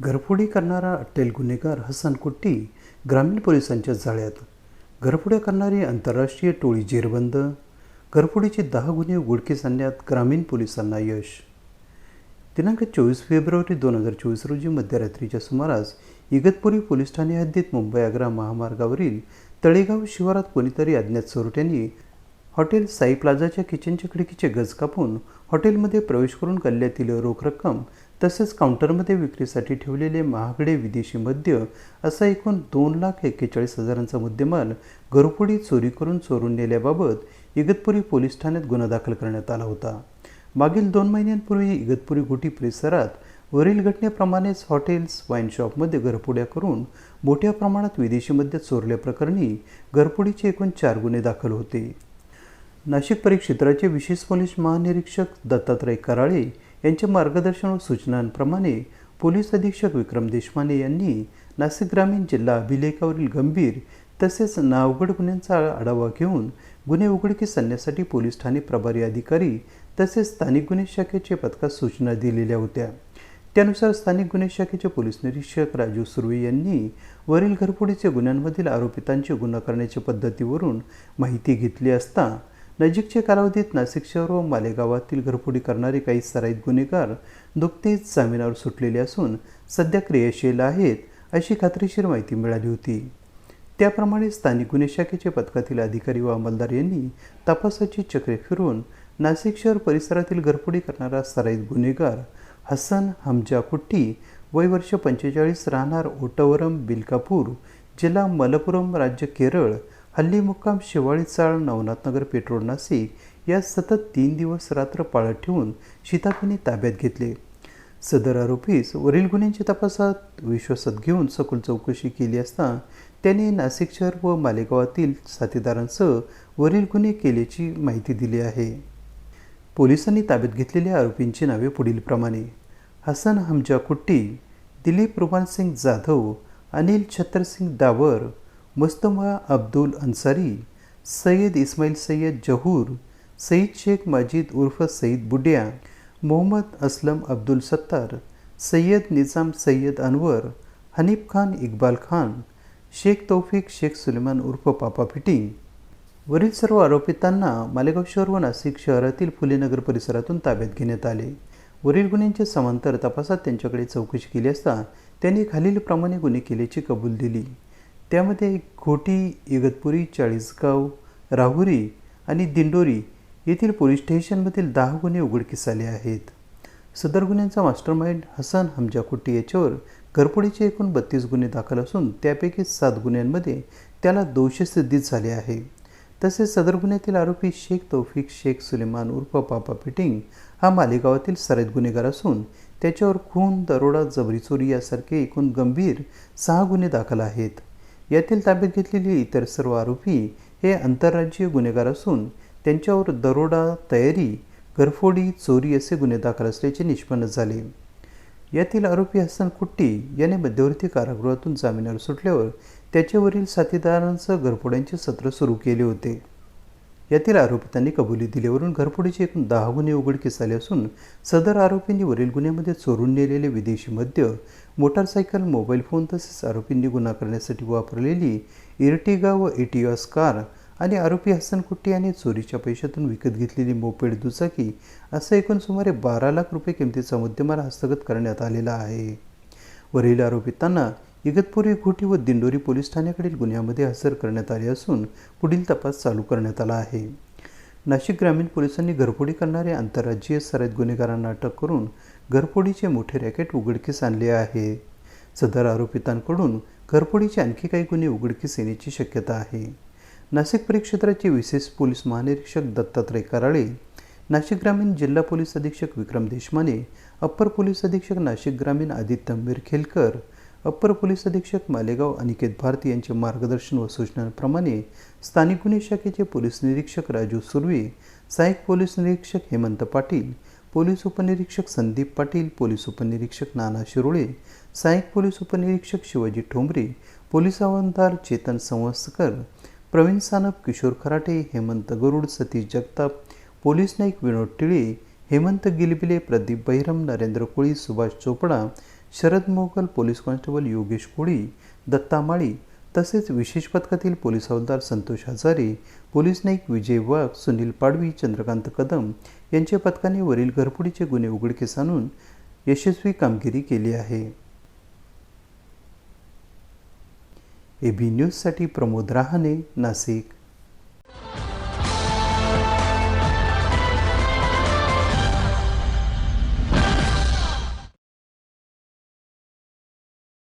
घरफोडी करणारा अट्टेल गुन्हेगार हसन कुट्टी ग्रामीण पोलिसांच्या जाळ्यात. घरफोड्या करणारी आंतरराष्ट्रीय टोळी जेरबंद. घरफोडीचे दहा गुन्हे उघडकीस आणण्यात ग्रामीण पोलिसांना यश. दिनांक चोवीस फेब्रुवारी दोन हजार चोवीस रोजी मध्यरात्रीच्या सुमारास इगतपुरी पोलीस ठाणे हद्दीत मुंबई आग्रा महामार्गावरील तळेगाव शिवारात कोणीतरी अज्ञात चोरट्यांनी हॉटेल साई प्लाझाच्या किचनच्या खिडकीचे गज कापून हॉटेलमध्ये प्रवेश करून गल्ल्यातील रोख रक्कम तसेच काउंटरमध्ये विक्रीसाठी ठेवलेले महागडे विदेशी मद्य असा एकूण दोन लाख एक्केचाळीस हजारांचा मुद्देमाल घरफोडी चोरी करून चोरून नेल्याबाबत इगतपुरी पोलीस ठाण्यात गुन्हा दाखल करण्यात आला होता. मागील दोन महिन्यांपूर्वी इगतपुरी गुटी परिसरात वरील घटनेप्रमाणेच हॉटेल्स वाईन शॉपमध्ये घरफोड्या करून मोठ्या प्रमाणात विदेशी मद्य चोरल्याप्रकरणी घरपुडीचे एकूण चार गुन्हे दाखल होते. नाशिक परिक्षेत्राचे विशेष पोलीस महानिरीक्षक दत्तात्रय कराळे यांच्या मार्गदर्शन व सूचनांप्रमाणे पोलीस अधीक्षक विक्रम देशमाने यांनी नाशिक ग्रामीण जिल्हा अभिलेखावरील गंभीर तसेच नावगड गुन्ह्यांचा आढावा घेऊन गुन्हे उघडकीस आणण्यासाठी पोलीस ठाणे प्रभारी अधिकारी तसेच स्थानिक गुन्हे शाखेचे पथकास सूचना दिलेल्या होत्या. त्यानुसार स्थानिक गुन्हे शाखेचे पोलीस निरीक्षक राजू सुर्वे यांनी वरील घरफोडीचे गुन्ह्यांमधील आरोपितांची गुन्हा करण्याच्या पद्धतीवरून माहिती घेतली असता नजीकच्या कालावधीत नाशिक शहर व मालेगावातील घरफोडी करणारे काही सराईत गुन्हेगार नुकतेच जामिनावर सुटलेले असून सध्या क्रियाशील आहेत अशी खात्रीशीर माहिती मिळाली होती. त्याप्रमाणे स्थानिक गुन्हे शाखेचे पथकातील अधिकारी व अंमलदार यांनी तपासाची चक्रे फिरून नाशिक शहर परिसरातील घरफोडी करणारा सराईत गुन्हेगार हसन हमजा कुट्टी वय वर्ष पंचेचाळीस राहणार ओटवरम बिलकापूर जिल्हा मलपुरम राज्य केरळ हल्ली मुक्काम शिवाळी चाळ नवनाथनगर पेट्रोल नाशिक या सतत तीन दिवस रात्र पाळत ठेवून शिताफीने ताब्यात घेतले. सदर आरोपीस वरील गुन्ह्यांच्या तपासात विश्वासात घेऊन सखोल चौकशी केली असता त्याने नाशिक शहर व मालेगावातील साथीदारांसह वरील गुन्हे केल्याची माहिती दिली आहे. पोलिसांनी ताब्यात घेतलेल्या आरोपींची नावे पुढीलप्रमाणे. हसन हमजा कुट्टी दिलीप रुमान सिंग जाधव अनिल छत्रसिंग दावर मुस्तफा अब्दुल अन्सारी सय्यद इस्माईल सय्यद जहूर सईद शेख माजीद उर्फ सईद बुड्या मोहम्मद असलम अब्दुल सत्तार सय्यद निजाम सय्यद अनवर हनीफ खान इक्बाल खान शेख तौफिक शेख सुलेमान उर्फ पापा फिटिंग वरील सर्व आरोपितांना मालेगाव शहर व नाशिक शहरातील फुलेनगर परिसरातून ताब्यात घेण्यात आले. वरील गुन्ह्यांच्या समांतर तपासात त्यांच्याकडे चौकशी केली असता त्यांनी खालीलप्रमाणे गुन्हे केल्याची कबूल दिली. त्यामध्ये घोटी इगतपुरी चाळीसगाव राहुरी आणि दिंडोरी येथील पोलीस स्टेशनमधील दहा गुन्हे उघडकीस आले आहेत. सदर गुन्ह्यांचा मास्टरमाइंड हसन हमजा कुट्टी याच्यावर घरपोडीचे एकूण बत्तीस गुन्हे दाखल असून त्यापैकी सात गुन्ह्यांमध्ये त्याला दोषी सिद्धीत झाले आहे. तसेच सदर गुन्ह्यातील आरोपी शेख तौफिक शेख सुलेमान उर्फ पापा फिटिंग हा मालेगावातील सराईत गुन्हेगार असून त्याच्यावर खून दरोडा जबरी चोरी यासारखे एकूण गंभीर सहा गुन्हे दाखल आहेत. यातील ताब्यात घेतलेले इतर सर्व आरोपी हे आंतरराज्यीय गुन्हेगार असून त्यांच्यावर दरोडा तयारी घरफोडी चोरी असे गुन्हे दाखल असल्याचे निष्पन्न झाले. यातील आरोपी हसन कुट्टी याने मध्यवर्ती कारागृहातून जामिनावर सुटल्यावर त्याच्यावरील साथीदारांसह घरफोड्यांचे सत्र सुरू केले होते. यातील आरोपितांनी कबुली दिल्यावरून घरफोडीचे एकूण दहा गुन्हे उघडकीस आले असून सदर आरोपींनी वरील गुन्ह्यामध्ये चोरून नेलेले विदेशी मद्य मोटारसायकल मोबाईल फोन तसेच आरोपींनी गुन्हा करण्यासाठी वापरलेली इर्टिगा व एटीओस कार आणि आरोपी हसन कुट्टी यांनी चोरीच्या पैशातून विकत घेतलेली मोपेड दुचाकी असं एकूण सुमारे बारा लाख रुपये किमतीचा मुद्देमाल हस्तगत करण्यात आलेला आहे. वरील आरोपितांना इगतपुरी घोटी व दिंडोरी पोलीस ठाण्याकडील गुन्ह्यामध्ये हजर करण्यात आले असून पुढील तपास चालू करण्यात आला आहे. नाशिक ग्रामीण पोलिसांनी घरफोडी करणाऱ्या आंतरराज्यीय सराईत गुन्हेगारांना अटक करून घरफोडीचे मोठे रॅकेट उघडकीस आणले आहे. सदर आरोपितांकडून घरफोडीचे आणखी काही गुन्हे उघडकीस येण्याची शक्यता आहे. नाशिक परिक्षेत्राचे विशेष पोलीस महानिरीक्षक दत्तात्रय कराळे नाशिक ग्रामीण जिल्हा पोलीस अधीक्षक विक्रम देशमाने अप्पर पोलीस अधीक्षक नाशिक ग्रामीण आदित्य मिरखेलकर अप्पर पोलीस अधीक्षक मालेगाव अनिकेत भारती यांचे मार्गदर्शन व सूचनांप्रमाणे स्थानिक गुन्हे शाखेचे पोलीस निरीक्षक राजू सुर्वे सहाय्यक पोलीस निरीक्षक हेमंत पाटील पोलीस उपनिरीक्षक संदीप पाटील पोलीस उपनिरीक्षक नाना शिरोळे सहाय्यक पोलीस उपनिरीक्षक शिवाजी ठोंबरे पोलीस अवंतार चेतन संवत्सकर प्रवीण सानप किशोर खराटे हेमंत गरुड सतीश जगताप पोलीस नाईक विनोद टिळे हेमंत गिलबिले प्रदीप बहिरम नरेंद्र कोळी सुभाष चोपडा शरद मोगल पोलीस कॉन्स्टेबल योगेश कोळी दत्ता माळी तसेच विशेष पथकातील पोलीस हवालदार संतोष हजारे पोलीस नाईक विजय वाघ सुनील पाडवी चंद्रकांत कदम यांच्या पथकाने वरील घरफोडीचे गुन्हे उघडकीस आणून यशस्वी कामगिरी केली आहे. ए बी न्यूजसाठी प्रमोद रहाणे नाशिक.